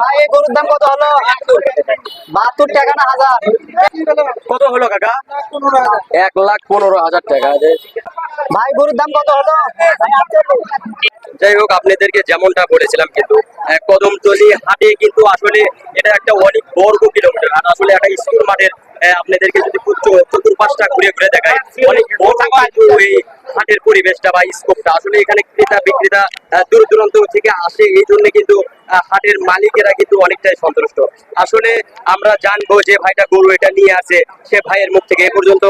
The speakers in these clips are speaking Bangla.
ভাই এই গরুর দাম কত হলো? বাহাত্তর টাকা না হাজার? কত হলো কাকা? এক লাখ পনেরো হাজার টাকা। ভাই গরুর দাম কত হলো? যাই হোক আপনাদেরকে যেমনটা বলেছিলাম কিন্তু কদমতলি হাটে কিন্তু আসলে এটা একটা অনেক বর্গ কিলোমিটার। আর আসলে একটা স্কুল মাঠের আপনাদেরকে যদি চতুর্পাশটা ঘুরে ঘুরে দেখায় অনেক বড় কিন্তু এই হাটের পরিবেশটা বা স্কোপটা। আসলে এখানে ক্রেতা বিক্রেতা দূর দূরান্ত থেকে আসে এই জন্য কিন্তু হাটের মালিকেরা কিন্তু অনেকটাই সন্তুষ্ট। আসলে আমরা জানব যে ভাইটা গরু এটা নিয়ে আসে সে ভাইয়ের মুখ থেকে এ পর্যন্ত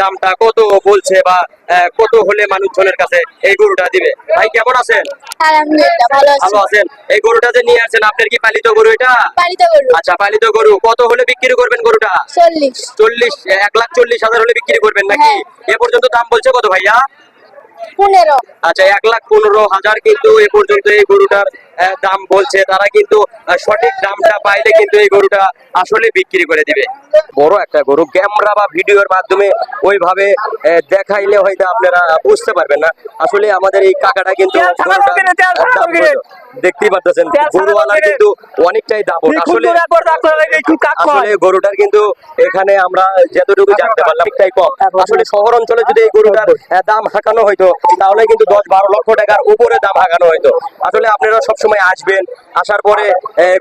দামটা কত বলছে বা কত হলে মানুষজনের কাছে এই গরুটা দিবে। ভাই কেমন আছেন? ভালো আছেন। এই গরুটা যে নিয়ে আসেন আপনার কি পালিত গরু এটা? আচ্ছা পালিত গরু। কত হলে বিক্রি করবেন গরুটা? চল্লিশ। চল্লিশ এক লাখ চল্লিশ হাজার হলে বিক্রি করবেন নাকি? এ পর্যন্ত দাম বলছে কত ভাইয়া? পনেরো। আচ্ছা এক লাখ পনেরো হাজার কিন্তু এ পর্যন্ত এই গরুটার দাম বলছে তারা কিন্তু সঠিক দামটা পাইলে কিন্তু এই গরুটা আসলে বিক্রি করে দিবে। বড় একটা গরু ক্যামেরা বা ভিডিওর মাধ্যমে ওইভাবে দেখাইলে হয়তো আপনারা বুঝতে পারবেন না। আসলে আমাদের এই কাকাটা কিন্তু। দেখতেই পাচ্ছেন গরুওয়ালার কিন্তু অনেকটাই দাম আসলে আসলে গরুটার কিন্তু এখানে আমরা যতটুকু জানতে পারলাম ঠিকটাই কম আসলে শহর অঞ্চলে যদি এই গরুটার দাম হাঁকানো হইতো তাহলে কিন্তু দশ বারো লক্ষ টাকার উপরে দাম হাঁকানো হইতো। আসলে আপনারা সবসময় আসবেন আসার পরে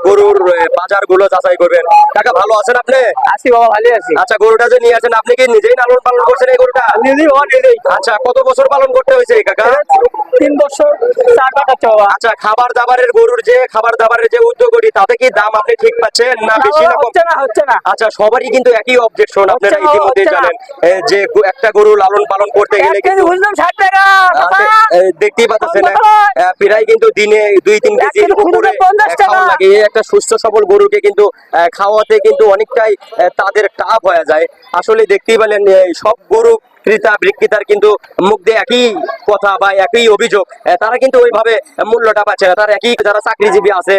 গরুর বাজারগুলো যাচাই করবেন। টাকা ভালো আছেন আপনি? আছি বাবা ভালো আছি। আচ্ছা গরুটা যে নিয়ে আসেন আপনি কি নিজেই লালন পালন করছেন এই গরুটা? নিজেই ও নিজেই। আচ্ছা কত বছর পালন করতে হয়েছে এই কাকা? তিন বছর চার বাবা। আচ্ছা খাবার দাবারের গরুর যে খাবার দাবারের যে উদ্যোগটি তাতে কি দাম আপনি ঠিক পাচ্ছেন না বেশি না হচ্ছে না হচ্ছে না। আচ্ছা সবারই কিন্তু একই অবজেকশন আপনারা না, ইতিমধ্যে জানেন। যে একটা গরু লালন পালন করতে গেলে কিন্তু বুঝলাম ষাট টাকা আচ্ছা, দেখতেই পাচ্ছেন নয়। প্রায় কিন্তু দিনে দুই তিন কেজি টাকা। খাওয়া লাগে। এই একটা সুস্থ সবল গরুকে কিন্তু খাওয়াতে কিন্তু অনেকটাই তাদের টাফ হয়ে যায়। আসলে দেখতেই পেলেন সব গরু ক্রেতা বিক্রেতার কিন্তু মুখ দিয়ে একই কথা বা একই অভিযোগ। তারা কিন্তু ওইভাবে মূল্যটা পাচ্ছে না। তার একই যারা চাকরিজীবী আছে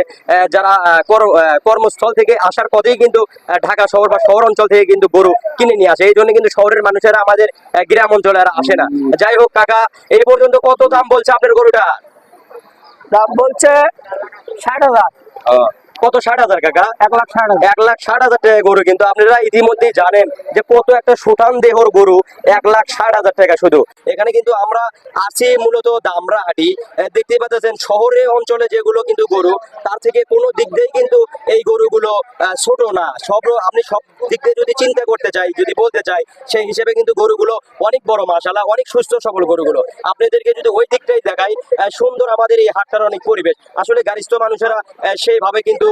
যারা কর- কর্মস্থল থেকে আসার পথেই কিন্তু ঢাকা শহর বা শহর অঞ্চল থেকে কিন্তু গরু কিনে নিয়ে আসে। এই জন্য কিন্তু শহরের মানুষেরা আমাদের গ্রাম অঞ্চলে আসে না। যাই হোক কাকা এই পর্যন্ত কত দাম বলছে আপনার গরুটা? দাম বলছে ষাট হাজার। কত ষাট হাজার কাকা? এক লাখ ষাট এক লাখ ষাট হাজার টাকা গরু কিন্তু আপনারা ইতিমধ্যেই জানেন যে কত একটা সুঠাম দেহর গরু এক লাখ ষাট হাজার টাকা শুধু। এখানে কিন্তু আমরা আছি মূলত দামরা হাটি দেখতে পাচ্ছেন শহরে অঞ্চলে যেগুলো কিন্তু গরু তার থেকে কোনো দিক দিয়েই কিন্তু এই গরুগুলো ছোট না। সব আপনি সব দিক দিয়ে যদি চিন্তা করতে চাই যদি বলতে চাই সেই হিসেবে কিন্তু গরুগুলো অনেক বড় মাসালা অনেক সুস্থ সবল গরুগুলো। আপনাদেরকে যদি ওই দিকটাই দেখাই সুন্দর আমাদের এই হাটটার অনেক পরিবেশ। আসলে গারিস্থ মানুষেরা সেইভাবে কিন্তু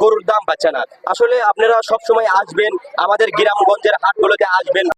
গরুর দাম পাচ্ছে না। আসলে আপনারা সবসময় আসবেন আমাদের গ্রামগঞ্জের হাটগুলোতে আসবেন।